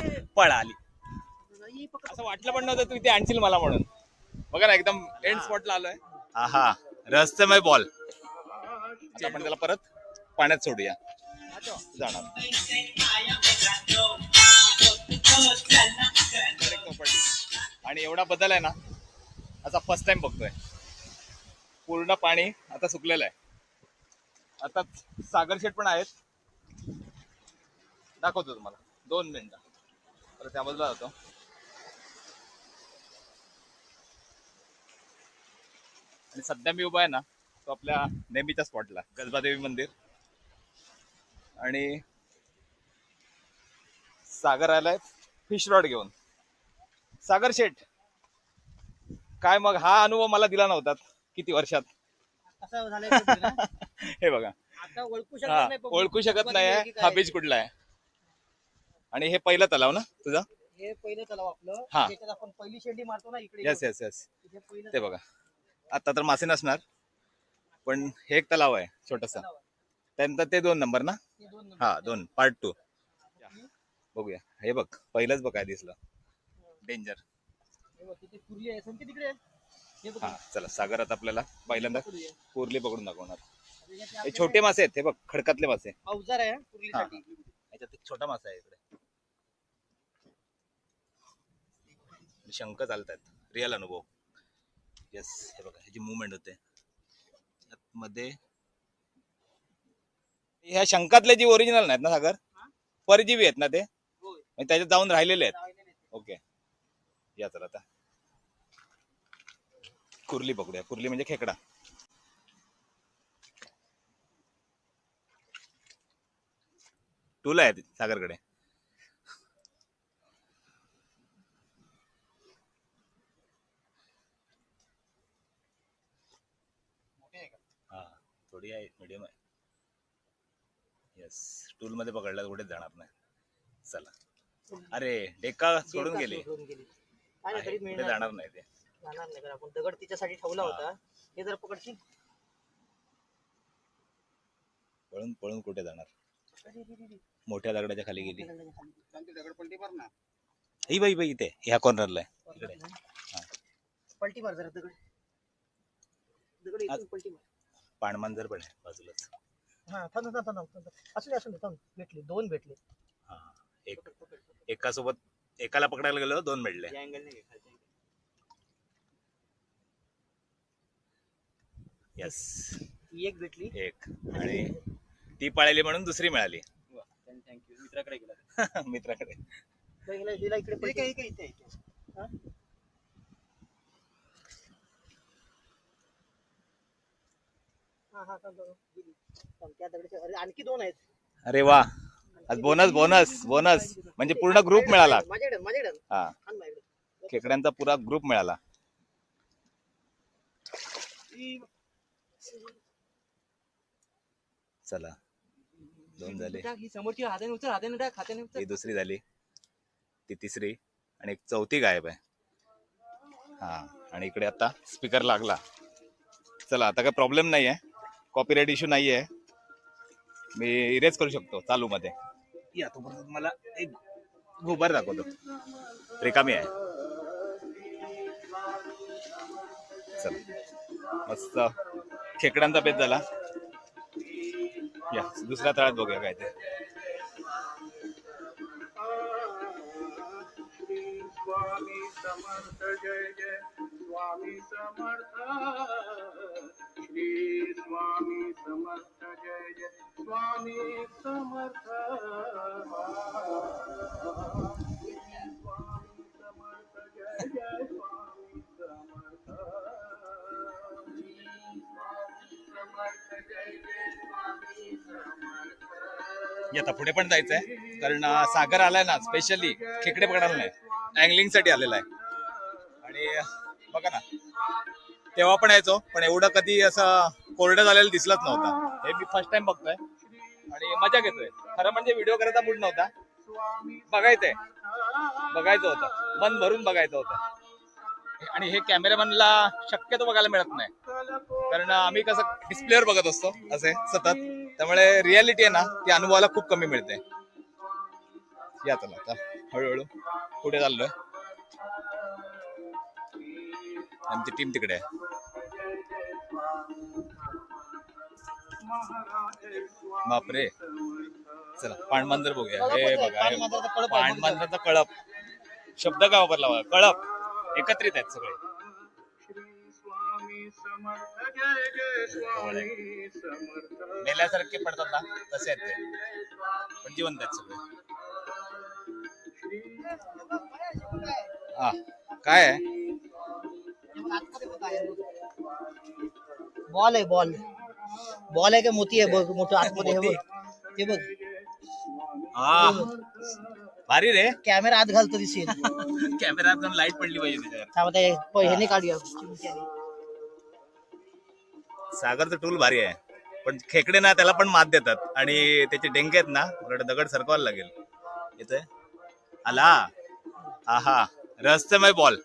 पळाली असं वाटलं पण नव्हतं तू इथे आणशील मला म्हणून. बघा ना एकदम एंड स्पॉटला आलोय. हा रहस्यमय बॉल आपण त्याला परत पाण्यात सोडूया. जाणार. आणि एवढा बदल आहे ना आता फर्स्ट टाइम बघतोय. पूर्ण पाणी आता सुकलेलं आहे. आता सागर शेट पण आहेत. दाखवतो तुम्हाला. दोन मिनिटं. तर त्या बाजूला जातो आणि सध्या मी उभा आहे ना तो आपल्या नेहमीच्या स्पॉटला गजबादेवी मंदिर. आणि सागर आलाय फिश रॉड घेऊन. सागर शेठ काय मग हा अनुभव मला दिला नव्हता किती वर्षात? हे बघा. ओळखू शकत नाही हा. बीच कुठला आहे? आणि हे पहिलं तलाव ना तुझा? हे पहिलं तलाव आपलं. हा. आपण पहिली शेंडी मारतो ना इकडे. येस येस येस पहिलं ते बघा. आता तर मासे नसणार पण हे एक तलाव आहे छोटस. तलाव आहे. त्यानंतर ते दोन नंबर ना? हे दोन नंबर. हा दोन. पार्ट टू बघूया. हे बघ पहिलंच बघ काय दिसलं डेंजर हे बघ, तिथे कुर्ली आहे. संकेत तिकडे. आहे. हे बघ. हा चला सागरात आपल्याला पहिल्यांदा कुर्ली आहे. कुर्ली पकडून दाखवणार. हे आपल्याकडे छोटे मासे आहेत हे बघ खडकातले मासे. अवजार आहे हा, कुर्लीसाठी. याच्यात एक छोटा मासा आहे इकडे. शंख चालतात रिअल अनुभव. येस हे बघा ह्याची मुवमेंट होते मध्ये ह्या शंखातले जी ओरिजिनल नाहीत ना सागर? परजीवी आहेत ना ते. म्हणजे त्याच्यात जाऊन राहिलेले आहेत. ओके या चला आता. कुर्ली पकडूया कुर्ली म्हणजे खेकडा. टूल आहे सागरकडे हा थोडी आहे मीडियम आहे. येस टूल मध्ये पकडला कुठेच जाणार नाही. चला. अरे डेका सोडून गेली. सोडून गेली. काय नाही, आहे, तरी कुठे जाणार नाही. ते. जाणार नाही कारण आपण दगड तिच्यासाठी ठेवला हा. होता. हे. जर पकडशील? पळून पळून कुठे जाणार? अरे. मोठ्या दगडाच्या खाली गेली. ही बाई बाई इथे ह्या कॉर्नरला आहे. इकडे. हा. पलटी मार जरा दगड. दगड इथून पलटी मार. पाणमांजर पण आहे बाजूलाच. हा थांब थांब थांब. असू दे असू दे थांब. भेटले दोन भेटले. हा एक एका सोबत एकाला पकडायला गेलो दोन angle. येस ही एक भेटली. एक. आणि ती पळाली म्हणून दुसरी मिळाली. थँक्यू मित्राकडे गेला. मित्राकडे. इकडे पलटी. हा? हा, हा, थांब, थांब. गेली. थांब, त्या दगडाच्या- अरे, आणखी दोन आहेत. अरे वा. बोनस बोनस बोनस म्हणजे पूर्ण ग्रुप मिळाला. माझ्याकडे माझ्याकडे. हा. आण माझ्याकडे. खेकड्यांचा पुरा ग्रुप मिळाला. चला. दोन झाले. टाक, ही समोरची हाताने उचल हाताने टाक हाताने ही दुसरी झाली. ती तिसरी आणि एक चौथी गायब आहे. हा. आणि इकडे आता स्पीकर लागला. चला आता काही प्रॉब्लेम नाही आहे कॉपीराईट इश्यू नाही आहे मी इरेज करू शकतो चालू मध्ये या तोपर्यंत मला एक गोबर दाखवतो. रिकामी आहे. चला. मस्त. खेकड्यांचा पेज झाला. या दुसऱ्या तळात बघूया काय ते. स्वामी समर्थ जय जय. स्वामी समर्थ श्री स्वामी समर्थ जय. जय स्वामी समर्थ. स्वामी समर्थ जय जय स्वामी समर्थ समर्थ जय जय स्वामी समर्थ आता पुढे पण जायचंय कारण सागर आलाय ना स्पेशली खेकडे पकडायला नाही. अँगलिंगसाठी आलेला आहे. आणि बघा ना तेव्हा पण यायचो पण एवढं कधी असं कोरडं झालेलं दिसलंच नव्हता. हे मी फर्स्ट टाइम बघतोय. आणि मजा घेतोय. खरं म्हणजे व्हिडिओ करायचा मूड नव्हता. बघायचंय. बघायचं होतं. मन भरून बघायचं होतं. आणि हे कॅमेरामॅनला शक्यतो बघायला मिळत नाही. कारण आम्ही कसं डिस्प्लेवर बघत असतो असे सतत. त्यामुळे रियालिटी आहे ना ती अनुभवाला खूप कमी मिळते. या चला आता हळूहळू पुढे चाललोय. आमची टीम तिकडे आहे. बापरे. चला पाणमांजर बघूया. हे बघा पाणमांजराचा कळप. शब्द काय वापरला बघा? कळप. एकत्रित आहेत सगळे. मेल्यासारखे पडतात ना तसे आहेत ते. पण जिवंत आहेत सगळे. हा. काय आहे? बॉल आहे बॉल. बॉल आहे का मोती आहे बघ मोठं आतमध्ये हे बघ. ते बघ. हा. भारी रे. कॅमेरा आत घालतो दिसेल. कॅमेरा लाइट पडली पाहिजे त्याच्यावर. थांबा ते पहिल्याने काढूया. सागरचं टूल भारी आहे. पण खेकडे ना त्याला पण मात देतात. आणि त्याचे डेंगे आहेत ना उलट दगड सरकवायला लागेल. येतोय? आला. आहा. रहस्यमय बॉल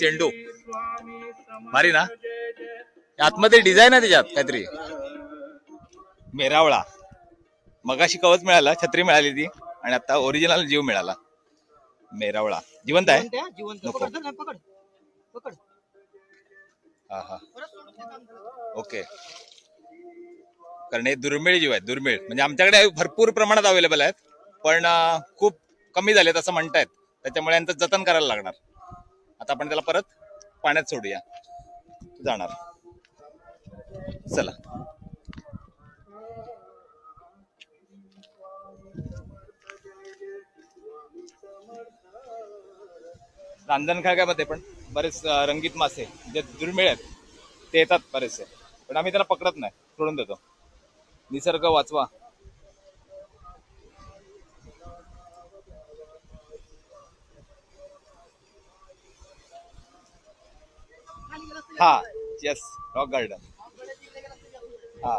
चेंडू. भारी ना? आतमध्ये डिझाईन आहे त्याच्यात काहीतरी. मेरावळा. मगाशी कवच मिळाला छत्री मिळाली ती आणि आता ओरिजिनल जीव मिळाला. मेरावळा. जिवंत आहे? आहे, नको. हा हा. ओके. कारण हे दुर्मिळ जीव आहेत दुर्मिळ. म्हणजे आमच्याकडे भरपूर प्रमाणात अवेलेबल आहेत पण खूप कमी झालेत असं म्हणतायत. त्याच्यामुळे यांचं जतन करायला लागणार. आता आपण त्याला परत पाण्यात सोडूया. जाणार. चला. रांजण खळग्यामध्ये पण बरेच रंगीत मासे जे दुर्मिळ आहेत ते येतात बरेचसे. पण आम्ही त्याला पकडत नाही सोडून देतो. निसर्ग वाचवा. हा येस रॉक गार्डन हा.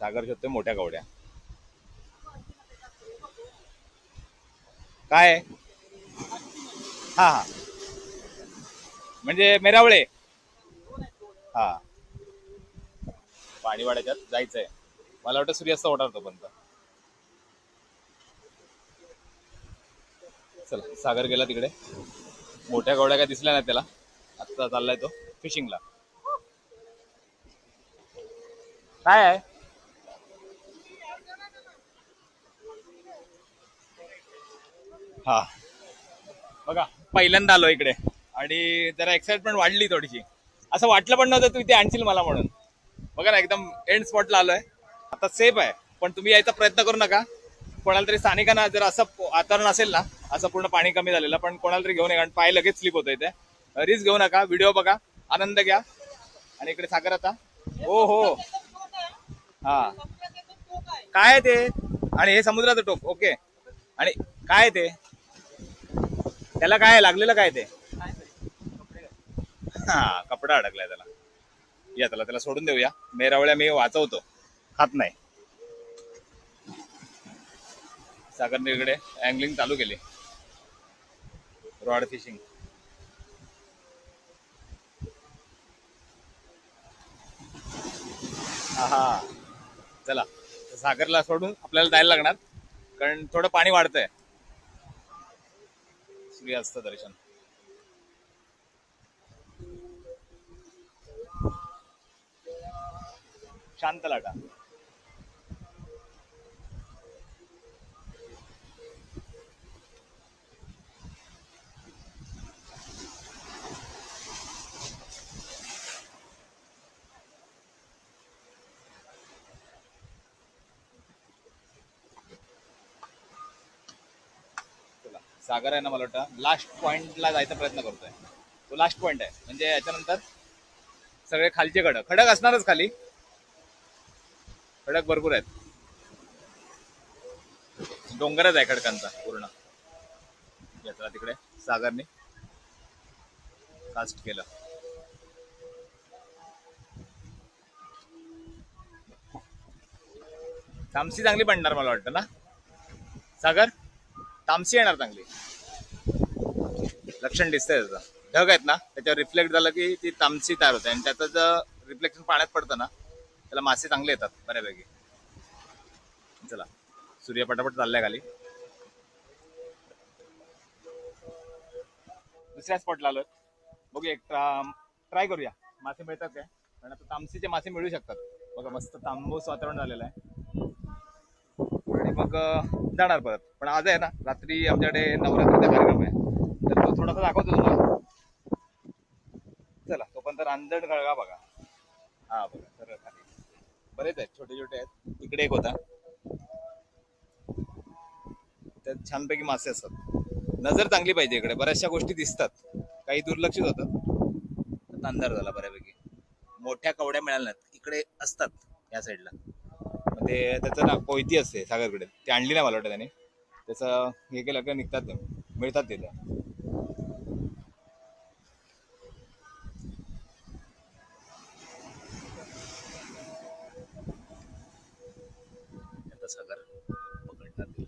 सागर शोधतोय मोठ्या कवड्या. काय? आहे? हा हा. म्हणजे मेरावळे? हा. पाणी वाड्याच्यात जायचंय. मला वाटतं सूर्यास्त ओढावतो पण चला सागर गेला तिकडे. मोठ्या गोड्या काय दिसल्या नाही त्याला. आता चाललाय तो फिशिंगला काय आहे? हा. बघा पहिल्यांदा आलो इकडे. आणि जरा एक्साइटमेंट वाढली थोडीशी. असं वाटलं पण नव्हतं तू इथे आणशील मला म्हणून. बघा ना एकदम एंड स्पॉटला आलोय. आता सेफ आहे. पण तुम्ही यायचा प्रयत्न करू नका. कोणाला तरी स्थानिकांना जर असं आतरण वातावरण असेल ना असं पूर्ण पाणी कमी झालेलं पण कोणाला तरी घेऊन कारण पाय लगेच स्लिप होतं इथे. रिस्क घेऊ नका व्हिडिओ बघा आनंद घ्या. आणि इकडे सागर आता. हो हो. हा. काय आहे ते? आणि हे समुद्राचं टोक ओके. आणि काय ते? त्याला काय लागलेलं काय ते? हा कपडा अडकलाय त्याला. या त्याला त्याला सोडून देऊया. मेरावळ्या मी वाचवतो. खात नाही. सागर निरगडे अँगलिंग चालू केली. रॉड फिशिंग हा चला सागरला सोडून आपल्याला जायला लागणार कारण थोडं पाणी वाढतंय. सूर्यास्त दर्शन. शांत लाटा चला सागर आहे ना मला वाटतं. लास्ट पॉईंटला जायचा प्रयत्न करतोय. तो लास्ट पॉईंट आहे. म्हणजे याच्यानंतर सगळे खालचे खडक. खडक असणारच खाली. खडक भरपूर आहेत. डोंगरच आहे खडकांचा पूर्ण. यात्रा तिकडे सागरने कास्ट केलं. तामसी चांगली पडणार मला वाटतं ना? सागर? तामसी येणार चांगली. लक्षण दिसतंय त्याचं. ढग आहेत ना त्याच्यावर रिफ्लेक्ट झालं की ती तामसी तयार होते. आणि त्याचं जर रिफ्लेक्शन पाण्यात पडतं ना त्याला मासे चांगले येतात बऱ्यापैकी. चला सूर्य पटापट चाललाय खाली. दुसऱ्या स्पॉटला आलो बघूया एक ट्राय करूया. मासे मिळतात काय? कारण आता तामसीचे मासे मिळू शकतात. बघा मस्त तांबूस वातावरण झालेलं आहे. मग जाणार परत. पण आज आहे ना रात्री आमच्याकडे नवरात्रीचा कार्यक्रम आहे. तर तो थोडासा दाखवतो तुम्हाला. चला तो पण तर गळगा बघा. हा बघा तर खाली. बरेच आहेत छोटे छोटे आहेत. इकडे एक होता. त्यात छानपैकी मासे असतात. नजर चांगली पाहिजे इकडे. बऱ्याचशा गोष्टी दिसतात. काही दुर्लक्षित होतात अंधार झाला बऱ्यापैकी. मोठ्या कवड्या मिळाल्या इकडे असतात या साईडला ते त्याचं ना कोयती असते सागरकडे. ती आणली नाही मला वाटतं त्याने. त्याचं हे केलं का निघतात ते. मिळतात तिथे आता सागर पकडणार ते.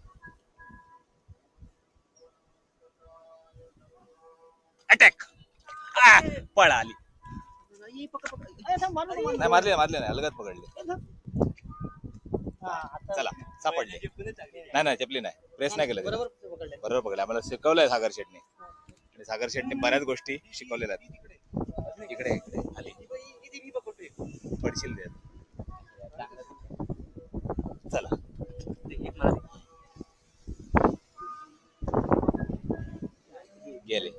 अटॅक पळाली ई, पकड, पकड. ए, थांब, मारू नको, मारू. नाही मारले मारले नाही. अलगत पकडले. चला सापडले. नाही नाही चपली नाही. प्रेस नाही केलं बरोबर पकडले आम्हाला शिकवलंय सागर शेटने. आणि सागर शेटने बऱ्याच गोष्टी शिकवलेल्या आहेत. इकडे. इकडे आली पडशील चला. गेले.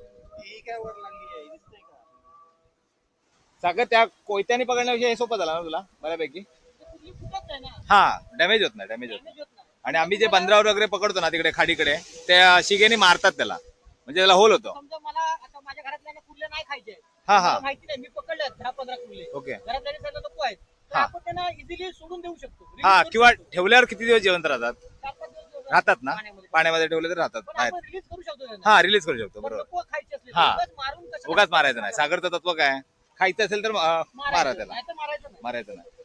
सागर त्या कोयत्याने पकडण्याविषयी हे सोपं झाला ना तुला? बऱ्यापैकी. हा डॅमेज होत नाही डॅमेज होत नाही. आणि आम्ही जे बंदरावर वगैरे पकडतो ना तिकडे खाडीकडे त्या शिगेने मारतात त्याला. म्हणजे त्याला होल होतो. समजा मला आता माझ्या घरातल्या कुर्ले नाही खायचे. हा हा. मला माहिती नाही मी पकडले आहेत दहा पंधरा कुर्ले. ओके. घरातल्या सगळं नको आहेत. तर हा. आपण त्यांना इझिली सोडून देऊ शकतो. Release हा करू किंवा शकतो. ठेवल्यावर किती दिवस जिवंत राहतात? चार पाच दिवस दिवस राहतात ना? पाण्यामध्ये. पाण्यामध्ये ठेवले तर राहतात पण बाहेर. आपण रिलीज करू शकतो त्यांना. हा रिलीज करू शकतो पण बरोबर. नको खायचे असले हा. उगाच मारून कसं उगाच मारायचं नाही. सागरचं तत्व काय? खायचं असेल तर अं, मारा त्याला. मारायचं नाही. मारायचं नाही. चला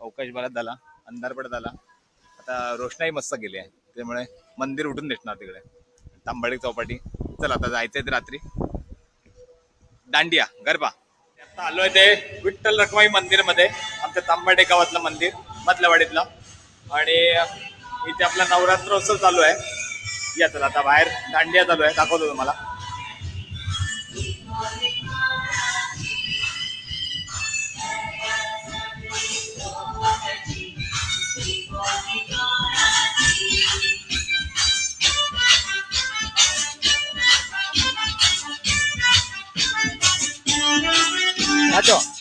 अवकाश बराच झाला अंधार पडत आला. आता रोषणाई मस्त गेली आहे. त्यामुळे मंदिर उठून दिसणार तिकडे. तांबडी चौपाटी. चला आता जायचंय रात्री. दांडिया गरबा आता आलोय ते विठ्ठल रखमाई मंदिरमध्ये आमच्या तांबाडे गावातलं मंदिर मधल्यावाडीतलं आणि इथे आपला नवरात्रोत्सव चालू आहे. या चला आता बाहेर दांडिया चालू आहे. दाखवतो तुम्हाला. नाचो आहा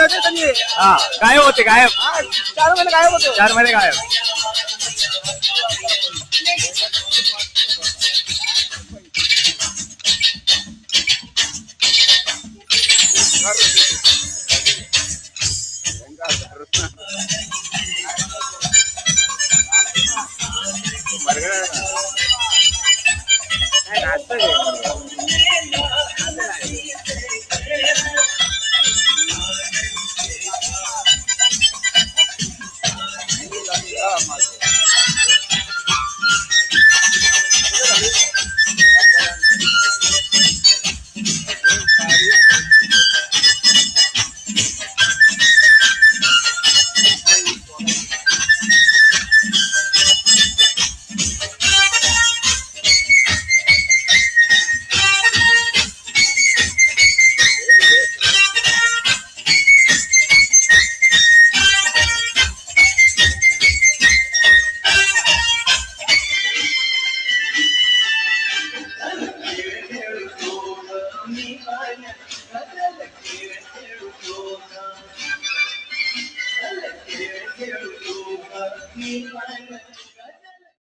हा गायब होते गायब. चार महिने गायब होतो. चार महिने गायब.